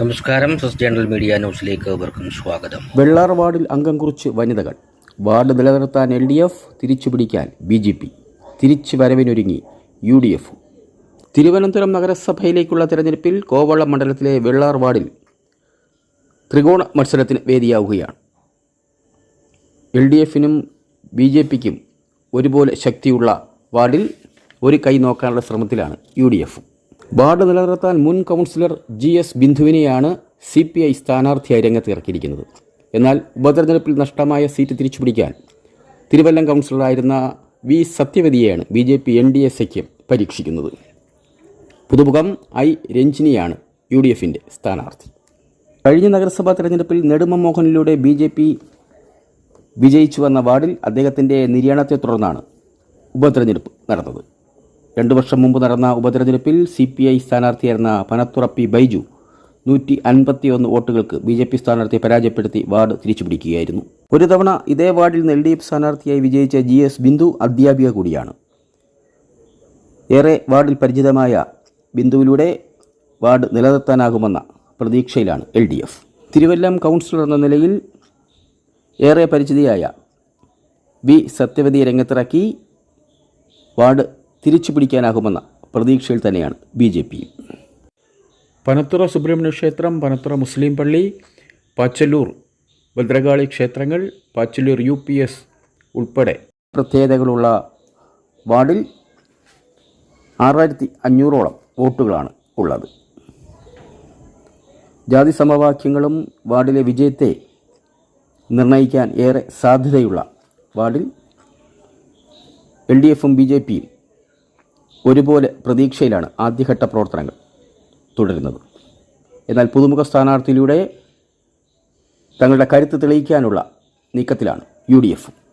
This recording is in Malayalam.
നമസ്കാരം സസ് ജേണൽ മീഡിയ ന്യൂസിലേക്ക് അവർക്കും സ്വാഗതം. വെള്ളാർ വാർഡിൽ അംഗം കുറിച്ച് വനിതകൾ. വാർഡ് നിലനിർത്താൻ എൽ ഡി എഫ് തിരിച്ചുപിടിക്കാൻ ബി ജെ പി. തിരിച്ചു വരവിനൊരുങ്ങി യു ഡി എഫ്. തിരുവനന്തപുരം നഗരസഭയിലേക്കുള്ള തെരഞ്ഞെടുപ്പിൽ കോവളം മണ്ഡലത്തിലെ വെള്ളാർ വാർഡിൽ ത്രികോണ മത്സരത്തിന് വേദിയാവുകയാണ്. എൽ ഡി എഫിനും ബി ജെ പിക്കും ഒരുപോലെ ശക്തിയുള്ള വാർഡിൽ ഒരു കൈ നോക്കാനുള്ള ശ്രമത്തിലാണ് യു ഡി എഫ്. വാർഡ് നിലനിർത്താൻ മുൻ കൗൺസിലർ ജി എസ് ബിന്ദുവിനെയാണ് സി പി ഐ സ്ഥാനാർത്ഥിയായി രംഗത്ത് ഇറക്കിയിരിക്കുന്നത് എന്നാൽ ഉപതെരഞ്ഞെടുപ്പിൽ നഷ്ടമായ സീറ്റ് തിരിച്ചുപിടിക്കാൻ തിരുവല്ലം കൗൺസിലറായിരുന്ന V സത്യവതിയെയാണ് B J P N D A സഖ്യം പരീക്ഷിക്കുന്നത്. പുതുമുഖം ഐ രഞ്ജിനിയാണ് യു ഡി എഫിന്റെ സ്ഥാനാർത്ഥി. കഴിഞ്ഞ നഗരസഭാ തെരഞ്ഞെടുപ്പിൽ നെടുമ മോഹനിലൂടെ ബി ജെ പി വിജയിച്ചു വന്ന വാർഡിൽ അദ്ദേഹത്തിന്റെ നിര്യാണത്തെ തുടർന്നാണ് ഉപതെരഞ്ഞെടുപ്പ് നടന്നത്. രണ്ടു വർഷം മുമ്പ് നടന്ന ഉപതെരഞ്ഞെടുപ്പിൽ സി പി ഐ സ്ഥാനാർത്ഥിയായിരുന്ന പനത്തുറപ്പി ബൈജു നൂറ്റി അൻപത്തിയൊന്ന് വോട്ടുകൾക്ക് ബി ജെ പി സ്ഥാനാർത്ഥിയെ പരാജയപ്പെടുത്തി വാർഡ് തിരിച്ചുപിടിക്കുകയായിരുന്നു. ഒരു തവണ ഇതേ വാർഡിൽ നിന്ന് എൽ ഡി എഫ് സ്ഥാനാർത്ഥിയായി വിജയിച്ച ജി എസ് ബിന്ദു അധ്യാപിക കൂടിയാണ്. ഏറെ വാർഡിൽ പരിചിതമായ ബിന്ദുവിലൂടെ വാർഡ് നിലനിർത്താനാകുമെന്ന പ്രതീക്ഷയിലാണ് L D F. Thiruvallam councillor എന്ന നിലയിൽ ഏറെ പരിചിതയായ വി സത്യവതി രംഗത്തിറക്കി വാർഡ് തിരിച്ചു പിടിക്കാനാകുമെന്ന പ്രതീക്ഷയിൽ തന്നെയാണ് B J P. Panathura Subrahmanya ക്ഷേത്രം പനത്തുറ മുസ്ലിം പള്ളി പാച്ചല്ലൂർ ഭദ്രകാളി ക്ഷേത്രങ്ങൾ പാച്ചല്ലൂർ യു പി എസ് ഉൾപ്പെടെ. പ്രത്യേകതകളുള്ള വാർഡിൽ ആറായിരത്തി അഞ്ഞൂറോളം വോട്ടുകളാണ് ഉള്ളത്. ജാതി സമവാക്യങ്ങളും വാർഡിലെ വിജയത്തെ നിർണയിക്കാൻ ഏറെ സാധ്യതയുള്ള വാർഡിൽ എൽ ഡി എഫും ബി ജെ പിയും ഒരുപോലെ പ്രതീക്ഷയിലാണ് ആദ്യഘട്ട പ്രവർത്തനങ്ങൾ തുടരുന്നത്. എന്നാൽ പുതുമുഖ സ്ഥാനാർത്ഥിയിലൂടെ തങ്ങളുടെ കരുത്ത് തെളിയിക്കാനുള്ള നീക്കത്തിലാണ് യു ഡി എഫും.